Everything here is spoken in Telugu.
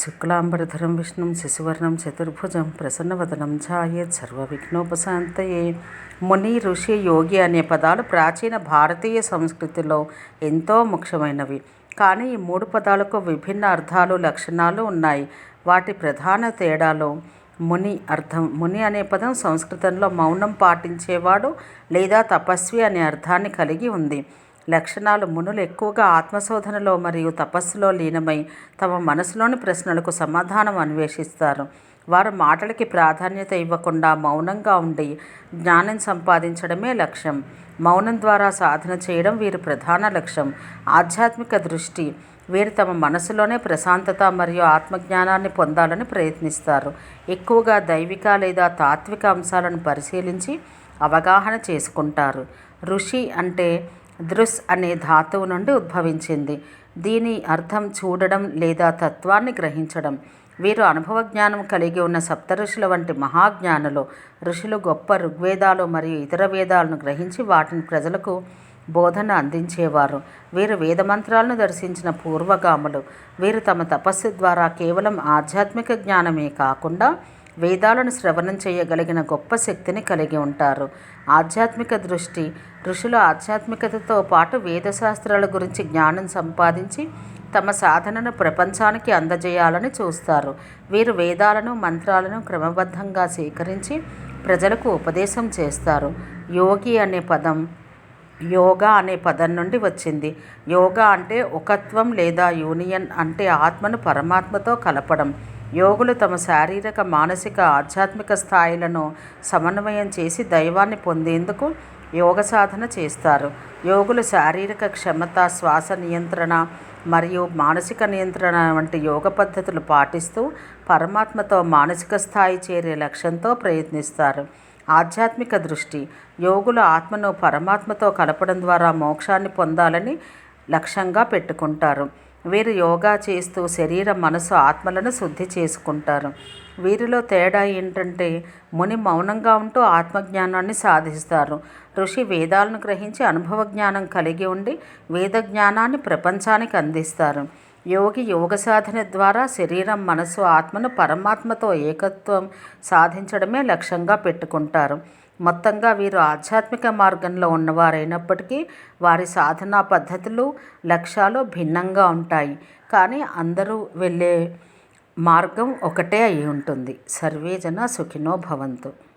శుక్లాంబరధరం విష్ణుం శశివర్ణం చతుర్భుజం ప్రసన్నవదనం ఛాయేత్ సర్వవిఘ్నోపశాంతయే. ముని ఋషి యోగి అనే పదాలు ప్రాచీన భారతీయ సంస్కృతిలో ఎంతో ముఖ్యమైనవి. కానీ ఈ మూడు పదాలకు విభిన్న అర్థాలు లక్షణాలు ఉన్నాయి. వాటి ప్రధాన తేడాలో ముని అర్థం. ముని అనే పదం సంస్కృతంలో మౌనం పాటించేవాడు లేదా తపస్వి అనే అర్థాన్ని కలిగి ఉంది. లక్షణాలు మునులు ఎక్కువగా ఆత్మశోధనలో మరియు తపస్సులో లీనమై తమ మనసులోని ప్రశ్నలకు సమాధానం అన్వేషిస్తారు. వారు మాటలకి ప్రాధాన్యత ఇవ్వకుండా మౌనంగా ఉండి జ్ఞానం సంపాదించడమే లక్ష్యం. మౌనం ద్వారా సాధన చేయడం వీరి ప్రధాన లక్ష్యం. ఆధ్యాత్మిక దృష్టి వీరు తమ మనసులోనే ప్రశాంతత మరియు ఆత్మజ్ఞానాన్ని పొందాలని ప్రయత్నిస్తారు. ఎక్కువగా దైవిక లేదా తాత్విక అంశాలను పరిశీలించి అవగాహన చేసుకుంటారు. ఋషి అంటే దృస్ అనే ధాతువు నుండి ఉద్భవించింది. దీని అర్థం చూడడం లేదా తత్వాన్ని గ్రహించడం. వీరు అనుభవ జ్ఞానం కలిగి ఉన్న సప్త ఋషుల వంటి మహాజ్ఞానులు ఋషులు గొప్ప ఋగ్వేదాలు మరియు ఇతర వేదాలను గ్రహించి వాటిని ప్రజలకు బోధన అందించేవారు. వీరు వేదమంత్రాలను దర్శించిన పూర్వగాములు. వీరు తమ తపస్సు ద్వారా కేవలం ఆధ్యాత్మిక జ్ఞానమే కాకుండా వేదాలను శ్రవణం చేయగలిగిన గొప్ప శక్తిని కలిగి ఉంటారు. ఆధ్యాత్మిక దృష్టి ఋషులు ఆధ్యాత్మికతతో పాటు వేదశాస్త్రాల గురించి జ్ఞానం సంపాదించి తమ సాధనను ప్రపంచానికి అందజేయాలని చూస్తారు. వీరు వేదాలను మంత్రాలను క్రమబద్ధంగా సేకరించి ప్రజలకు ఉపదేశం చేస్తారు. యోగి అనే పదం యోగా అనే పదం నుండి వచ్చింది. యోగా అంటే ఒకత్వం లేదా యూనియన్ అంటే ఆత్మను పరమాత్మతో కలపడం. యోగులు తమ శారీరక మానసిక ఆధ్యాత్మిక స్థాయిలను సమన్వయం చేసి దైవాన్ని పొందేందుకు యోగ సాధన చేస్తారు. యోగులు శారీరక క్షమత శ్వాస నియంత్రణ మరియు మానసిక నియంత్రణ వంటి యోగ పద్ధతులు పాటిస్తూ పరమాత్మతో మానసిక స్థాయి చేరే లక్ష్యంతో ప్రయత్నిస్తారు. ఆధ్యాత్మిక దృష్టి యోగులు ఆత్మను పరమాత్మతో కలపడం ద్వారా మోక్షాన్ని పొందాలని లక్ష్యంగా పెట్టుకుంటారు. వీరు యోగా చేస్తూ శరీర మనసు ఆత్మలను శుద్ధి చేసుకుంటారు. వీరిలో తేడా ఏంటంటే ముని మౌనంగా ఉంటూ ఆత్మజ్ఞానాన్ని సాధిస్తారు. ఋషి వేదాలను గ్రహించి అనుభవ జ్ఞానం కలిగి ఉండి వేద జ్ఞానాన్ని ప్రపంచానికి అందిస్తారు. యోగి యోగ సాధన ద్వారా శరీరం మనసు ఆత్మను పరమాత్మతో ఏకత్వం సాధించడమే లక్ష్యంగా పెట్టుకుంటారు. మొత్తంగా వీరు ఆధ్యాత్మిక మార్గంలో ఉన్నవారైనప్పటికీ వారి సాధనా పద్ధతులు లక్ష్యాలు భిన్నంగా ఉంటాయి. కానీ అందరూ వెళ్ళే మార్గం ఒకటే అయి ఉంటుంది. సర్వేజన సుఖినో భవంతు.